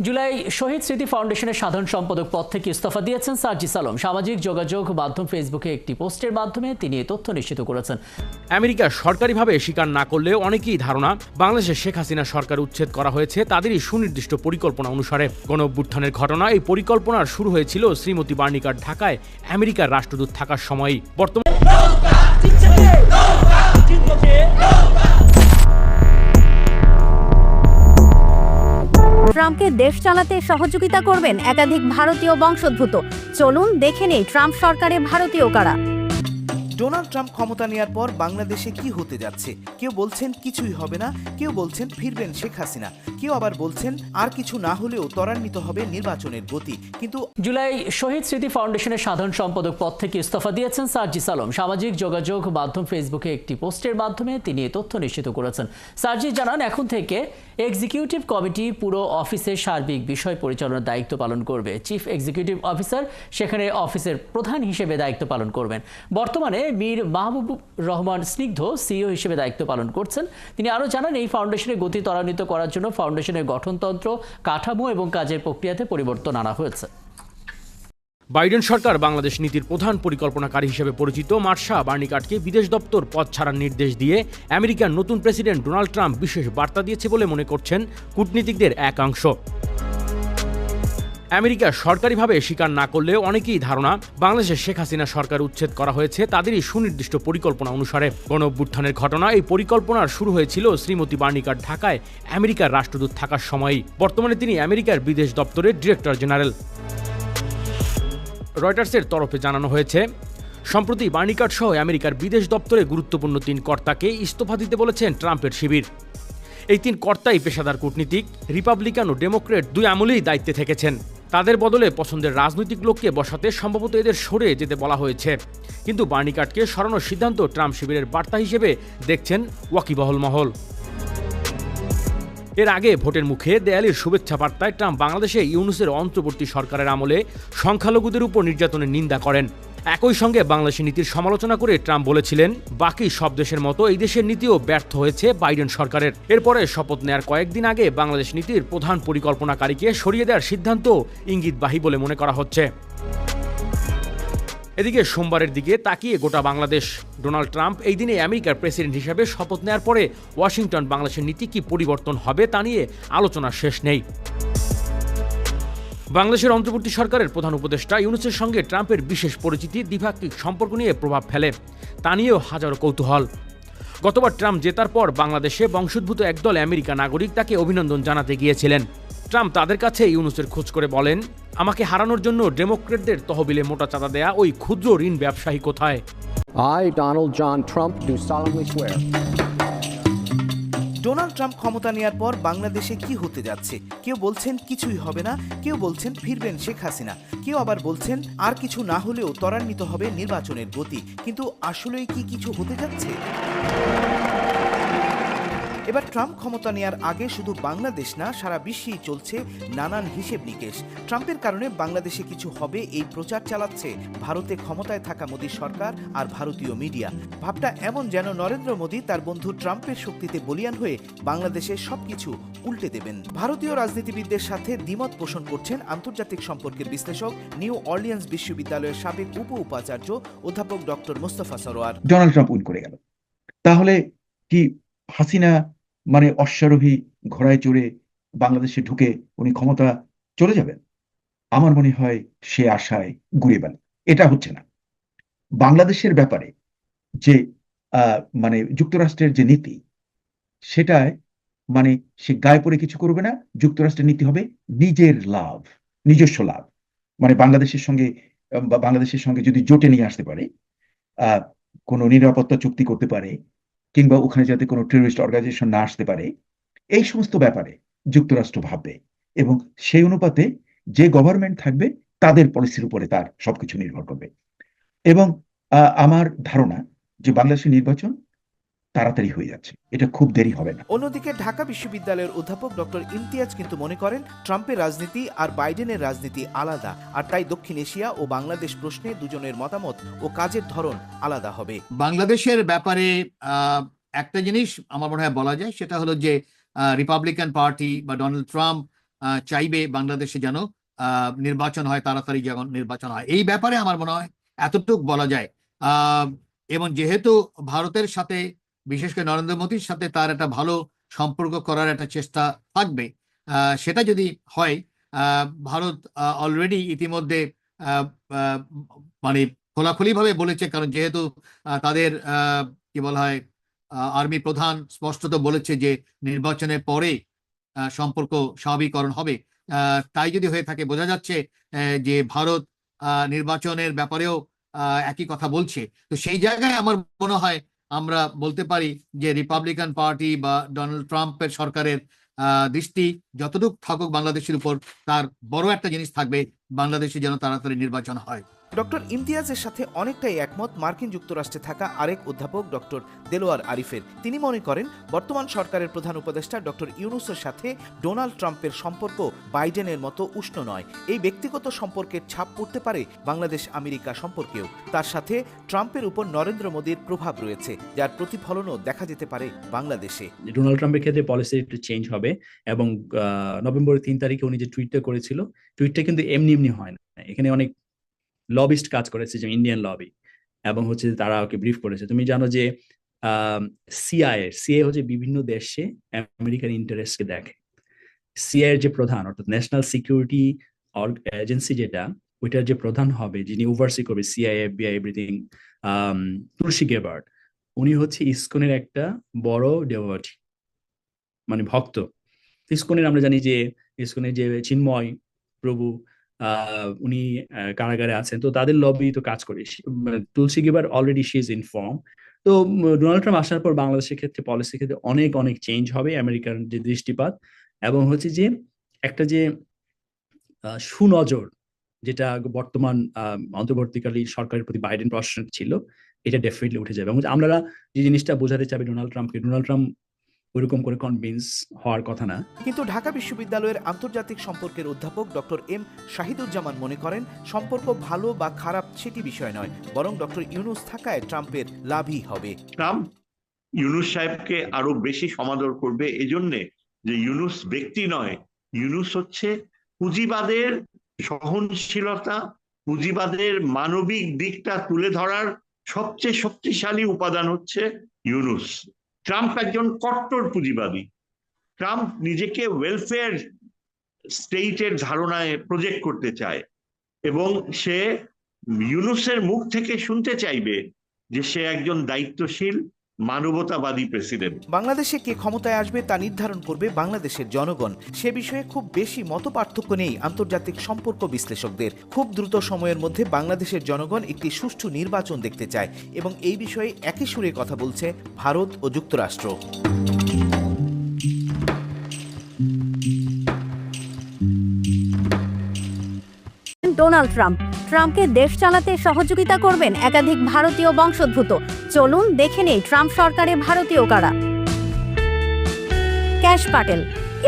জুলাই শহীদ স্মৃতি ফাউন্ডেশনের সাধারণ সম্পাদক পদ থেকে ইস্তফা দিয়েছেন সার্জিস আলম সামাজিক যোগাযোগ মাধ্যম ফেসবুকে একটি পোস্টের মাধ্যমে তিনি এ তথ্য নিশ্চিত করেছেন। আমেরিকা সরকারিভাবে স্বীকার না করলেও অনেকেই ধারণা, বাংলাদেশে শেখ হাসিনা সরকার উচ্ছেদ করা হয়েছে তাদেরই সুনির্দিষ্ট পরিকল্পনা অনুসারে। গণ অভ্যুত্থানের ঘটনা এই পরিকল্পনার শুরু হয়েছিল শ্রীমতী বার্নিকার ঢাকায় আমেরিকার রাষ্ট্রদূত থাকার সময়ই। বর্তমানে ট্রাম্পকে দেশ চালাতে সহযোগিতা করবেন একাধিক ভারতীয় বংশোদ্ভূত। চলুন দেখে নেই ট্রাম্প সরকারে ভারতীয় কারা। ডোনাল্ড ট্রাম্প ক্ষমতা নেওয়ার পর বাংলাদেশে কি হতে যাচ্ছে? কেউ বলছেন কিছুই হবে না, কেউ বলছেন ফিরবেন শেখ হাসিনা, কেউ আবার বলছেন আর কিছু না হলেও ত্বরান্বিত হবে নির্বাচনের গতি। কিন্তু জুলাই শহীদ স্মৃতি ফাউন্ডেশনের সাধারণ সম্পাদক পদ থেকে ইস্তফা দিয়েছেন সার্জিস আলম সামাজিক যোগাযোগ মাধ্যম ফেসবুকে একটি পোস্টের মাধ্যমে তিনি এ তথ্য নিশ্চিত করেছেন। সার্জি জানান, এখন থেকে এক্সিকিউটিভ কমিটি পুরো অফিসের সার্বিক বিষয় পরিচালনার দায়িত্ব পালন করবে। চিফ এক্সিকিউটিভ অফিসার সেখানে অফিসের প্রধান হিসেবে দায়িত্ব পালন করবেন। বর্তমানে মীর মাহবুব রহমান স্নিগ্ধ সিইও হিসেবে দায়িত্ব পালন করছেন। তিনি আরও জানান, এই ফাউন্ডেশনের গতি ত্বরান্বিত করার জন্য ফাউন্ডেশনের গঠনতন্ত্র, কাঠামো এবং কাজের প্রক্রিয়াতে পরিবর্তন আনা হয়েছে। বাইডেন সরকার বাংলাদেশ নীতির প্রধান পরিকল্পনাকারী হিসেবে পরিচিত। মার্শা বার্নিকাটকে বিদেশ দপ্তর পদ ছাড়ার নির্দেশ দিয়ে আমেরিকার নতুন প্রেসিডেন্ট ডোনাল্ড ট্রাম্প বিশেষ বার্তা দিয়েছে বলে মনে করছেন কূটনীতিকদের একাংশ। আমেরিকা সরকারিভাবে স্বীকার না করলেও অনেকেই ধারণা, বাংলাদেশের শেখ হাসিনা সরকার উচ্ছেদ করা হয়েছে তাদেরই সুনির্দিষ্ট পরিকল্পনা অনুসারে। গণ অভ্যুত্থানের ঘটনা এই পরিকল্পনার শুরু হয়েছিল শ্রীমতী বার্নিকার ঢাকায় আমেরিকার রাষ্ট্রদূত থাকার সময়ই। বর্তমানে তিনি আমেরিকার বিদেশ দপ্তরের ডিরেক্টর জেনারেল। রয়টার্সের তরফে জানানো হয়েছে, সম্প্রতি বার্নিকাট সহ আমেরিকার বিদেশ দপ্তরে গুরুত্বপূর্ণ তিন কর্তাকে ইস্তফা দিতে বলেছেন ট্রাম্পের শিবির। এই তিন কর্তাই পেশাদার কূটনীতিক, রিপাবলিকান ও ডেমোক্রেট দুই আমলেই দায়িত্বে থেকেছেন। তাদের বদলে পছন্দের রাজনৈতিক লোককে বসাতে সম্ভবত এদের সরে যেতে বলা হয়েছে। কিন্তু বার্নিকাটকে সরানোর সিদ্ধান্ত ট্রাম্প শিবিরের বার্তা হিসেবে দেখছেন ওয়াকিবহল মহল। এর আগে ভোটের মুখে দেয়ালির শুভেচ্ছা বার্তায় ট্রাম্প বাংলাদেশে ইউনুসের অন্তর্বর্তী সরকারের আমলে সংখ্যালঘুদের উপর নির্যাতনের নিন্দা করেন। একই সঙ্গে বাংলাদেশের নীতির সমালোচনা করে ট্রাম্প বলেছিলেন, বাকি সব দেশের মতো এই দেশের নীতিও ব্যর্থ হয়েছে বাইডেন সরকারের। এরপরে শপথ নেয়ার কয়েকদিন আগে বাংলাদেশ নীতির প্রধান পরিকল্পনাকারীকে সরিয়ে দেওয়ার সিদ্ধান্ত ইঙ্গিতবাহী বলে মনে করা হচ্ছে। এদিকে সোমবারের দিকে তাকিয়ে গোটা বাংলাদেশ। ডোনাল্ড ট্রাম্প এই দিনে আমেরিকার প্রেসিডেন্ট হিসেবে শপথ নেওয়ার পরে ওয়াশিংটন বাংলাদেশের নীতি কি পরিবর্তন হবে তা নিয়ে আলোচনার শেষ নেই। বাংলাদেশের অন্তর্বর্তী সরকারের প্রধান উপদেষ্টা ইউনুসের সঙ্গে ট্রাম্পের বিশেষ পরিচিতি দ্বিপাক্ষিক সম্পর্ক নিয়ে প্রভাব ফেলে। তা নিয়েও হাজারো কৌতূহল। গতবার ট্রাম্প জেতার পর বাংলাদেশে বংশোদ্ভূত একদল আমেরিকা নাগরিক তাকে অভিনন্দন জানাতে গিয়েছিলেন। ট্রাম্প তাদের কাছে ইউনুসের খোঁজ করে বলেন আমাকে হারানোর জন্য ডেমোক্রেটদের তহবিলে মোটা চাঁদা দেয়া ওই ক্ষুদ্র ঋণ ব্যবসায়ী কোথায়? I, Donald John Trump, do solemnly swear Donald Trump ক্ষমতা নেওয়ার পর বাংলাদেশে কি হতে যাচ্ছে? কেউ বলছেন কিছুই হবে না, কেউ বলছেন ফিরবেন শেখ হাসিনা। কেউ আবার বলছেন আর কিছু না হলেও ত্বরান্বিত হবে নির্বাচনের গতি। কিন্তু আসলেই কি কিছু হতে যাচ্ছে? এবার ট্রাম্প ক্ষমতা নেওয়ার আগে শুধু বাংলাদেশ না, সারা বিশ্বেই চলছে নানান হিসেব নিকেশ। ট্রাম্পের কারণে বাংলাদেশে কিছু হবে এই প্রচার চালাচ্ছে ভারতে ক্ষমতায় থাকা মোদী সরকার আর ভারতীয় মিডিয়া। ভাবটা এমন যেন নরেন্দ্র মোদী তার বন্ধু ট্রাম্পের শক্তিতে বলিয়ান হয়ে বাংলাদেশের সবকিছু উল্টে দেবেন। ভারতীয় রাজনীতিবিদদের সাথে দ্বিমত পোষণ করছেন আন্তর্জাতিক সম্পর্কের বিশ্লেষক, নিউ অর্লিয়ান্স বিশ্ববিদ্যালয়ের সাবেক উপ উপাচার্য অধ্যাপক doctor Mostafa Sarwar. Donald Trump win করে গেল। তাহলে কি হাসিনা মানে অশ্বারোহী ঘোড়ায় চড়ে বাংলাদেশে ঢুকে উনি ক্ষমতা চলে যাবেন। আমার মনে হয় সে আশায় গুড়িয়ে গেল এটা হচ্ছে না। বাংলাদেশের ব্যাপারে যে মানে যুক্তরাষ্ট্রের যে নীতি, সেটায় মানে সে গায়ে পড়ে কিছু করবে না। যুক্তরাষ্ট্রের নীতি হবে নিজের লাভ, নিজস্ব লাভ। মানে বাংলাদেশের সঙ্গে বাংলাদেশের সঙ্গে যদি জোটে নিয়ে আসতে পারে কোনো নিরাপত্তা চুক্তি করতে পারে কিংবা ওখানে যাতে কোনো টেরোরিস্ট অর্গানাইজেশন না আসতে পারে, এই সমস্ত ব্যাপারে যুক্তরাষ্ট্র ভাববে এবং সেই অনুপাতে যে গভর্নমেন্ট থাকবে তাদের পলিসির উপরে তার সবকিছু নির্ভর করবে। এবং আমার ধারণা যে বাংলাদেশের নির্বাচন তাড়াতাড়ি হয়ে যাচ্ছে। এটা খুব দেরি হবে না। অন্যদিকে ঢাকা বিশ্ববিদ্যালয়ের অধ্যাপক ডক্টর ইমতিয়াজ কিন্তু মনে করেন ট্রাম্পের রাজনীতি আর বাইডেনের রাজনীতি আলাদা আর তাই দক্ষিণ এশিয়া ও বাংলাদেশ প্রশ্নে দুজনের মতামত ও কাজের ধরন আলাদা হবে। বাংলাদেশের ব্যাপারে আহ, একটা জিনিস আমার মনে হয় বলা যায় সেটা হলো যে রিপাবলিকান পার্টি বা ডোনাল্ড ট্রাম্প আহ, চাইবে বাংলাদেশে যেন আহ, নির্বাচন হয় তাড়াতাড়ি যেমন নির্বাচন হয়। এই ব্যাপারে আমার মনে হয় এতটুক বলা যায়। আহ, এবং যেহেতু ভারতের সাথে বিশেষ করে নরেন্দ্র মোদীর সাথে তার একটা ভালো সম্পর্ক করার একটা চেষ্টা থাকবে। সেটা যদি হয় ভারত অলরেডি ইতিমধ্যে মানে খোলাখুলিভাবে বলেছে, কারণ যেহেতু তাদের কি বলা হয় আর্মি প্রধান স্পষ্টত বলেছে যে নির্বাচনের পরে সম্পর্ক স্বাভাবিকরণ হবে। তাই যদি হয়ে থাকে, বোঝা যাচ্ছে যে ভারত নির্বাচনের ব্যাপারেও একই কথা বলছে। তো সেই জায়গায় আমার মনে হয় আমরা বলতে পারি যে রিপাবলিকান পার্টি বা ডোনাল্ড ট্রাম্পের সরকারের দৃষ্টি যতটুকু থাকুক বাংলাদেশের উপর, তার বড় একটা জিনিস থাকবে বাংলাদেশে যেন তাড়াতাড়ি নির্বাচন হয়। ডক্টর ইমতিয়াজের সাথে অনেকটাই একমত মার্কিন যুক্তরাষ্ট্রে থাকা আরেক অধ্যাপক ডক্টর দেলোয়ার আরিফের। তিনি মনে করেন, বর্তমান সরকারের প্রধান উপদেষ্টা ডক্টর ইউনুসের সাথে ডোনাল্ড ট্রাম্পের সম্পর্ক বাইডেনের মতো উষ্ণ নয়। এই ব্যক্তিগত সম্পর্কের ছাপ পড়তে পারে বাংলাদেশ আমেরিকা সম্পর্কেও। তার সাথে ট্রাম্পের উপর নরেন্দ্র মোদীর প্রভাব রয়েছে, যার প্রতিফলনও দেখা যেতে পারে বাংলাদেশে। ডোনাল্ড ট্রাম্পের ক্ষেত্রে পলিসি একটু চেঞ্জ হবে এবং নভেম্বরের তিন তারিখে উনি যে টুইটটা করেছিল টুইটটা কিন্তু এমনি এমনি হয় না। এখানে অনেক লবিস্ট কাজ করেছে যে ইন্ডিয়ান লবি এবং হচ্ছে তারা ওকে ব্রিফ করেছে। তুমি জানো যে সিআইএ সিআই হচ্ছে বিভিন্ন দেশে আমেরিকান ইন্টারেস্টকে দেখে। সিআই এর যে প্রধান, অর্থাৎ ন্যাশনাল সিকিউরিটি এজেন্সি যেটা, ওইটার যে প্রধান হবে, যিনি ওভারসি করবে CIA FBI everything Tulsi Gabbard উনি হচ্ছে ইসকনের একটা বড় ডেভোটি মানে ভক্ত। ইসকনের আমরা জানি যে, ইসকনের যে চিন্ময় প্রভু উনি কারাগারে আছেন। তো তাদের লবি তো কাজ করে। Tulsi Gabbard already she is inform তো ডোনাল্ড ট্রাম্প আসার পর বাংলাদেশের ক্ষেত্রে পলিসির ক্ষেত্রে অনেক অনেক চেঞ্জ হবে আমেরিকার যে দৃষ্টিপাত। এবং হচ্ছে যে, একটা যে সুনজর যেটা বর্তমান অন্তর্বর্তীকালীন সরকারের প্রতি বাইডেন প্রশাসন ছিল, এটা ডেফিনেটলি উঠে যাবে। এবং আমরা যে জিনিসটা বোঝাতে চাবে ডোনাল্ড ট্রাম্পকে ডোনাল্ড ট্রাম্প ওইরকম করে কনভিন্স হওয়ার কথা না। কিন্তু ঢাকা বিশ্ববিদ্যালয়ের আন্তর্জাতিক সম্পর্কের অধ্যাপক ডক্টর এম শাহিদুজ্জামান মনে করেন সম্পর্ক ভালো বা খারাপ সেটি বিষয় নয় বরং ডক্টর ইউনুস থাকায় ট্রাম্পের লাভই হবে। ট্রাম্প ইউনুস সাহেবকে আরও বেশি সমাদর করবে এজন্যে যে ইউনুস ব্যক্তি নয় ইউনুস হচ্ছে পুঁজিবাদের সহনশীলতা পুঁজিবাদের মানবিক দিকটা তুলে ধরার সবচেয়ে শক্তিশালী উপাদান হচ্ছে ইউনুস। ট্রাম্প একজন কট্টর পুঁজিবাদী। ট্রাম্প নিজেকে ওয়েলফেয়ার স্টেটের ধারণায় প্রজেক্ট করতে চায় এবং সে ইউনুসের মুখ থেকে শুনতে চাইবে যে সে একজন দায়িত্বশীল মানবতাবাদী প্রেসিডেন্ট। বাংলাদেশে কে ক্ষমতায় আসবে তা নির্ধারণ করবে বাংলাদেশের জনগণ। সে বিষয়ে খুব বেশি মত পার্থক্য নেই আন্তর্জাতিক সম্পর্ক বিশ্লেষকদের। খুব দ্রুত সময়ের মধ্যে বাংলাদেশের জনগণ একটি সুষ্ঠু নির্বাচন দেখতে চায় এবং এই বিষয়ে একই সুরে কথা বলছে ভারত ও যুক্তরাষ্ট্র। Donald Trump. ট্রাম্পকে দেশ চালাতে সহযোগিতা করবেন একাধিক ভারতীয় বংশোদ্ভূত। চলুন দেখে নেই ট্রাম্প সরকারে ভারতীয় কারা। ক্যাশ পাটেল,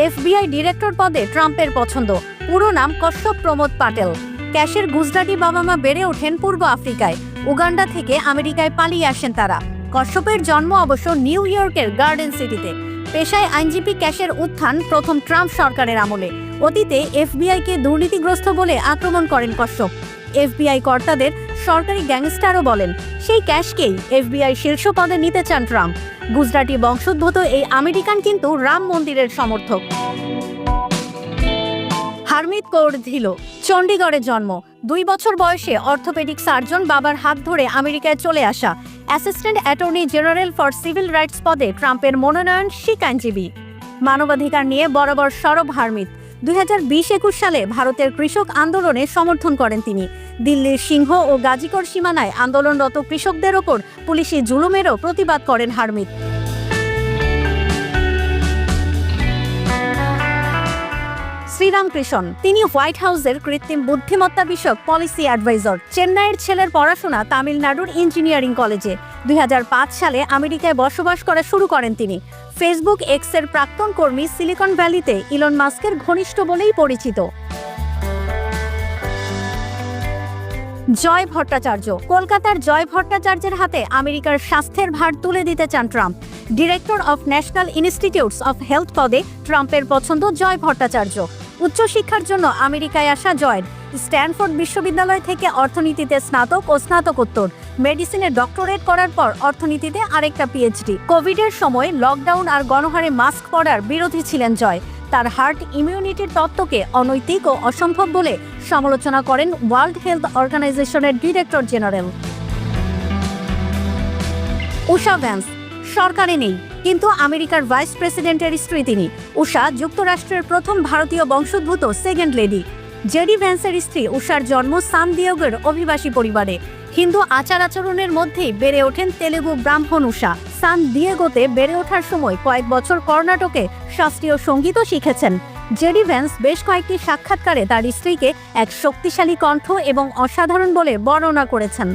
এফবিআই ডিরেক্টর পদে ট্রাম্পের পছন্দ। পুরো নাম কশ্যপ প্রমোদ পাটেল। ক্যাশের গুজরাটি বাবা মা বেড়ে ওঠেন পূর্ব আফ্রিকায়। উগান্ডা থেকে আমেরিকায় পালিয়ে আসেন তারা। কশ্যপের জন্ম অবশ্য নিউ ইয়র্কের গার্ডেন সিটিতে। পেশায় আইনজীবী ক্যাশের উত্থান প্রথম ট্রাম্প সরকারের আমলে। অতীতে এফবিআইকে দুর্নীতিগ্রস্ত বলে আক্রমণ করেন কশ্যপ। এফবিআই কর্তাদের সরকারি গ্যাংস্টারও বলেন, সেই ক্যাশকেই এফবিআই শীর্ষ পদে নিতে চান ট্রাম্প। গুজরাটি বংশোদ্ভূত এই আমেরিকান কিন্তু রাম মন্দিরের সমর্থক। হারমিত কৌর ধিল, চণ্ডীগড়ে জন্ম। দুই বছর বয়সে অর্থোপেডিক সার্জন বাবার হাত ধরে আমেরিকায় চলে আসা assistant attorney general for civil rights পদে ট্রাম্পের মনোনয়ন শিখ আইনজীবী মানবাধিকার নিয়ে বরাবর সরব হারমিত। দুই হাজার সালে ভারতের কৃষক আন্দোলনে সমর্থন করেন তিনি। দিল্লির সিংহ ও গাজীকর সীমানায় আন্দোলনরত কৃষকদের ওপর পুলিশি জুলুমেরও প্রতিবাদ করেন হারমিত শ্রীরামকৃষ্ণ তিনি হোয়াইট হাউসের কৃত্রিম বুদ্ধিমত্তা বিষয়ক পলিসি অ্যাডভাইজার। চেন্নাইয়ের ছেলের পড়াশোনা তামিলনাড়ুর ইঞ্জিনিয়ারিং কলেজে। দুই হাজার পাঁচ সালে আমেরিকায় বসবাস করা শুরু করেন তিনি। ফেসবুক এক্সের প্রাক্তন কর্মী সিলিকন ভ্যালিতে ইলন মাস্কের ঘনিষ্ঠ বলেই পরিচিত। জয় ভট্টাচার্য। কলকাতার জয় ভট্টাচার্যের হাতে আমেরিকার স্বাস্থ্যের ভার তুলে দিতে চান Trump. Director of national institutes of health পদে ট্রাম্পের পছন্দ জয় ভট্টাচার্য। উচ্চশিক্ষার জন্য আমেরিকায় আসা জয়ের স্ট্যানফোর্ড বিশ্ববিদ্যালয় থেকে অর্থনীতিতে স্নাতক ও স্নাতকোত্তর। মেডিসিনে ডক্টরেট করার পর অর্থনীতিতে আরেকটা পিএইচডি কোভিডের সময় লকডাউন আর গণহারে মাস্ক পরার বিরোধী ছিলেন জয়। তার হার্ট ইমিউনিটির তত্ত্বকে অনৈতিক ও অসম্ভব বলে সমালোচনা করেন ওয়ার্ল্ড হেলথ অর্গানাইজেশনের ডিরেক্টর জেনারেল। উষা ভ্যান্স, সরকারে নেই। কিন্তু আমেরিকার ভাইস প্রেসিডেন্টের স্ত্রী তিনি। উষা যুক্তরাষ্ট্রের প্রথম ভারতীয় বংশোদ্ভূত সেকেন্ড লেডি। জেডি ভ্যান্সের স্ত্রী উষার জন্ম সান দিয়োগের অভিবাসী পরিবারে। হিন্দু আচার আচরণের মধ্যেই বেড়ে ওঠেন তেলেগু ব্রাহ্মণ উষা। সান দিয়েগোতে বেড়ে ওঠার সময় কয়েক বছর কর্ণাটকে শাস্ত্রীয় সঙ্গীতও শিখেছেন। জেডি ভ্যান্স বেশ কয়েকটি সাক্ষাৎকারে তার স্ত্রীকে এক শক্তিশালী কণ্ঠ এবং অসাধারণ বলে বর্ণনা করেছেন।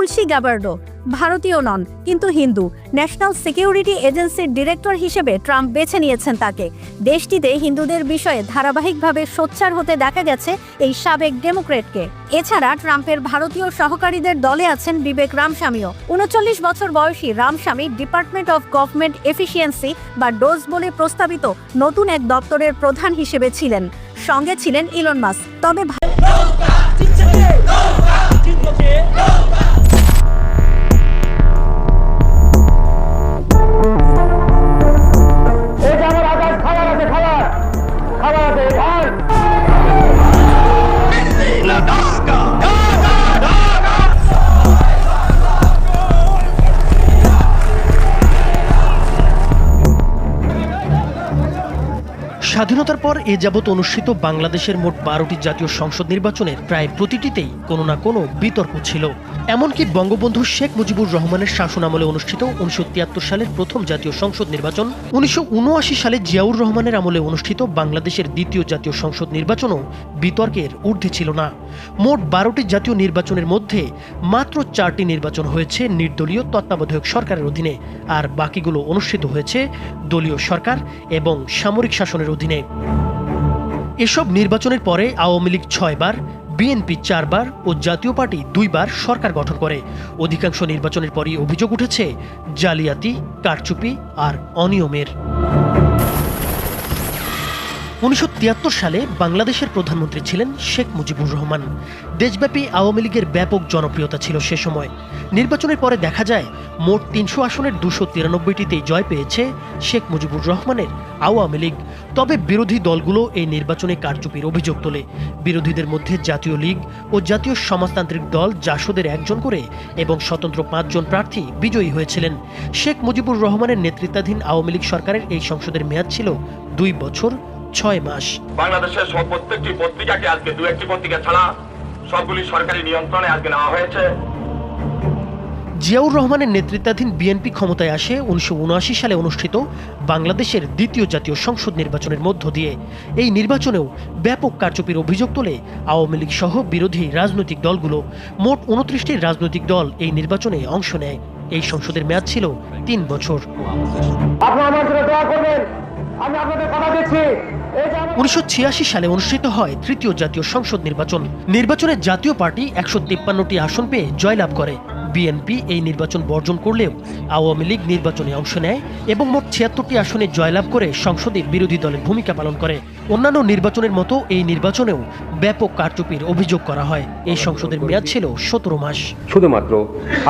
তুলসী গ্যাবার্ডো ভারতীয় নন, কিন্তু হিন্দু। ন্যাশনাল সিকিউরিটি এজেন্সির ডিরেক্টর হিসেবে ট্রাম্প বেছে নিয়েছেন তাকে। দেশটিতে হিন্দুদের বিষয়ে ধারাবাহিকভাবে সোচ্চার হতে দেখা গেছে এই সাবেক ডেমোক্রেটকে। এছাড়া ট্রাম্পের ভারতীয় সহকারীদের দলে আছেন বিবেক রামস্বামীও। উনচল্লিশ বছর বয়সী Ramaswamy department of government efficiency বা ডোজ বলে প্রস্তাবিত নতুন এক দপ্তরের প্রধান হিসেবে ছিলেন। সঙ্গে ছিলেন ইলন মাস্ক। তবে স্বাধীনতার পর এ যাবৎ অনুষ্ঠিত বাংলাদেশের মোট বারোটি জাতীয় সংসদ নির্বাচনের প্রায় প্রতিটিতেই কোনো না কোনো বিতর্ক ছিল। এমনকি বঙ্গবন্ধু শেখ মুজিবুর রহমানের শাসনামলে অনুষ্ঠিত উনিশশো তিয়াত্তর সালের প্রথম জাতীয় সংসদ নির্বাচন, উনিশশো উনআশি সালে জিয়াউর রহমানের আমলে অনুষ্ঠিত বাংলাদেশের দ্বিতীয় জাতীয় সংসদ নির্বাচনও বিতর্কের ঊর্ধ্বে ছিল না। মোট বারোটি জাতীয় নির্বাচনের মধ্যে মাত্র চারটি নির্বাচন হয়েছে নির্দলীয় তত্ত্বাবধায়ক সরকারের অধীনে, আর বাকিগুলো অনুষ্ঠিত হয়েছে দলীয় সরকার এবং সামরিক শাসনের অধীনে। এসব নির্বাচনের পরে আওয়ামী লীগ ছয়বার, বিএনপি চারবার ও জাতীয় পার্টি দুইবার সরকার গঠন করে। অধিকাংশ নির্বাচনের পরই অভিযোগ উঠেছে, জালিয়াতি, কারচুপি আর অনিয়মের। উনিশশো তিয়াত্তর সালে বাংলাদেশের প্রধানমন্ত্রী ছিলেন শেখ মুজিবুর রহমান। দেশব্যাপী আওয়ামী লীগের ব্যাপক জনপ্রিয়তা ছিল সে সময়। নির্বাচনের পরে দেখা যায়, মোট তিনশো আসনের দুশো তিরানব্বইটিতেই জয় পেয়েছে শেখ মুজিবুর রহমানের আওয়ামী লীগ। তবে বিরোধী দলগুলো এই নির্বাচনে কারচুপির অভিযোগ তোলে। বিরোধীদের মধ্যে জাতীয় লীগ ও জাতীয় সমাজতান্ত্রিক দল জাসদের একজন করে এবং স্বতন্ত্র পাঁচজন প্রার্থী বিজয়ী হয়েছিলেন। শেখ মুজিবুর রহমানের নেতৃত্বাধীন আওয়ামী লীগ সরকারের এই সংসদের মেয়াদ ছিল দুই বছর। ছয় মাস। বাংলাদেশের সব প্রত্যেকটি পত্রিকাকে আজকে দু একটি পত্রিকা ছাড়া সবগুলি সরকারি নিয়ন্ত্রণে আজকে নেওয়া হয়েছে। জিয়াউর রহমানের নেতৃত্বাধীন বিএনপি ক্ষমতায় আসে উনিশশো উনআশি সালে অনুষ্ঠিত বাংলাদেশের দ্বিতীয় জাতীয় সংসদ নির্বাচনের মধ্য দিয়ে। এই নির্বাচনেও ব্যাপক কারচুপির অভিযোগ তোলে আওয়ামী লীগ সহ বিরোধী রাজনৈতিক দলগুলো। মোট উনত্রিশটি রাজনৈতিক দল এই নির্বাচনে অংশ নেয়। এই সংসদের মেয়াদ ছিল তিন বছর। উনিশশো ছিয়াশি সালে অনুষ্ঠিত হয় তৃতীয় জাতীয় সংসদ নির্বাচন। নির্বাচনে জাতীয় পার্টি একশো তিপ্পান্নটি আসন পেয়ে জয়লাভ করে। বিএনপি এই নির্বাচন বর্জন করলেও আওয়ামী লীগ নির্বাচনে অংশ নেয় এবং মোট ছিয়াত্তরটি আসনে জয়লাভ করে সংসদে বিরোধী দলের ভূমিকা পালন করে। অন্যান্য নির্বাচনের মতো এই নির্বাচনেও ব্যাপক কারচুপির অভিযোগ করা হয়। এই সংসদের মেয়াদ ছিল সতেরো মাস। শুধুমাত্র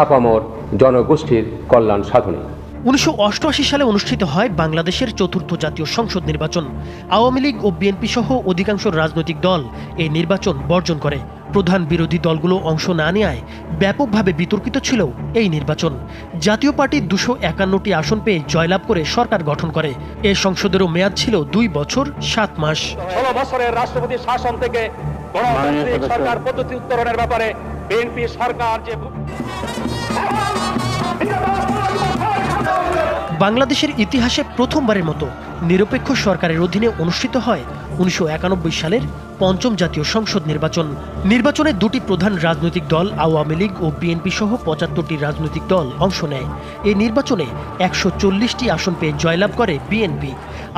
আপামর জনগোষ্ঠীর কল্যাণ সাধনে। উনিশশো অষ্টআশি সালে অনুষ্ঠিত হয় বাংলাদেশের চতুর্থ জাতীয় সংসদ নির্বাচন। আওয়ামী লীগ ও বিএনপি সহ অধিকাংশ রাজনৈতিক দল এই নির্বাচন বর্জন করে। প্রধান বিরোধী দলগুলো অংশ না নেয় ব্যাপকভাবে বিতর্কিত ছিল এই নির্বাচন। জাতীয় পার্টি দুশো একান্নটি আসন পেয়ে জয়লাভ করে সরকার গঠন করে। এ সংসদেরও মেয়াদ ছিল দুই বছর সাত মাস। ষোলো বছরের রাষ্ট্রপতি শাসন থেকে সরকার পদ্ধতি উত্তরণের ব্যাপারে বিএনপি সরকার যে বাংলাদেশের ইতিহাসে প্রথমবারের মতো নিরপেক্ষ সরকারের অধীনে অনুষ্ঠিত হয় উনিশশো একানব্বই সালের পঞ্চম জাতীয় সংসদ নির্বাচন। নির্বাচনে দুটি প্রধান রাজনৈতিক দল, আওয়ামী লীগ ও বিএনপি সহ পঁচাত্তরটি রাজনৈতিক দল অংশ নেয়। এই নির্বাচনে একশো চল্লিশটি আসন পেয়ে জয়লাভ করে বিএনপি।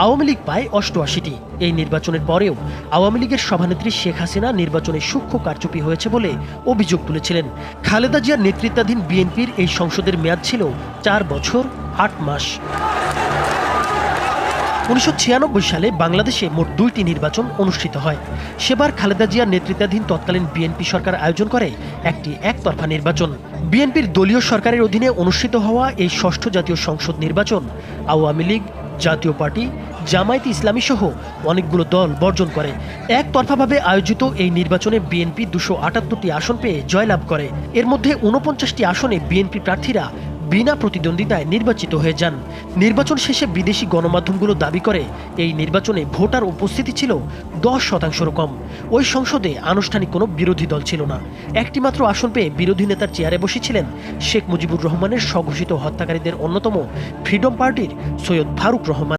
আওয়ামী লীগ পায় অষ্টআশিটি। এই নির্বাচনের পরেও আওয়ামী লীগের সভানেত্রী শেখ হাসিনা নির্বাচনে সূক্ষ্ম কারচুপি হয়েছে বলে অভিযোগ তুলেছিলেন। খালেদা জিয়ার নেতৃত্বাধীন বিএনপির এই সংসদের মেয়াদ ছিল চার বছর। আট মাস। উনিশশো সালে বাংলাদেশে মোট দুইটি নির্বাচন অনুষ্ঠিত হয়। সেবার খালেদা জিয়ার নেতৃত্বাধীন তৎকালীন বিএনপি সরকার আয়োজন করে একটি একতরফা নির্বাচন। বিএনপির দলীয় সরকারের অধীনে অনুষ্ঠিত হওয়া এই ষষ্ঠ জাতীয় সংসদ নির্বাচন আওয়ামী লীগ, জাতীয় পার্টি, জামায়াতে ইসলামী সহ অনেকগুলো দল বর্জন করে। একতরফাভাবে আয়োজিত এই নির্বাচনে বিএনপি দুশো আটাত্তরটি আসন পেয়ে জয়লাভ করে। এর মধ্যে উনপঞ্চাশটি আসনে বিএনপি প্রার্থীরা বিনা প্রতিদ্বন্দ্বিতায় নির্বাচিত হয়ে যান। নির্বাচন শেষে বিদেশি গণমাধ্যমগুলো দাবি করে, এই নির্বাচনে ভোটার উপস্থিতি ছিল দশ শতাংশের কম। ওই সংসদে আনুষ্ঠানিক কোনো বিরোধী দল ছিল না। একটিমাত্র আসন পেয়ে বিরোধী নেতার চেয়ারে বসেছিলেন শেখ মুজিবুর রহমানের স্বঘোষিত হত্যাকারীদের অন্যতম ফ্রিডম পার্টির সৈয়দ ফারুক রহমান।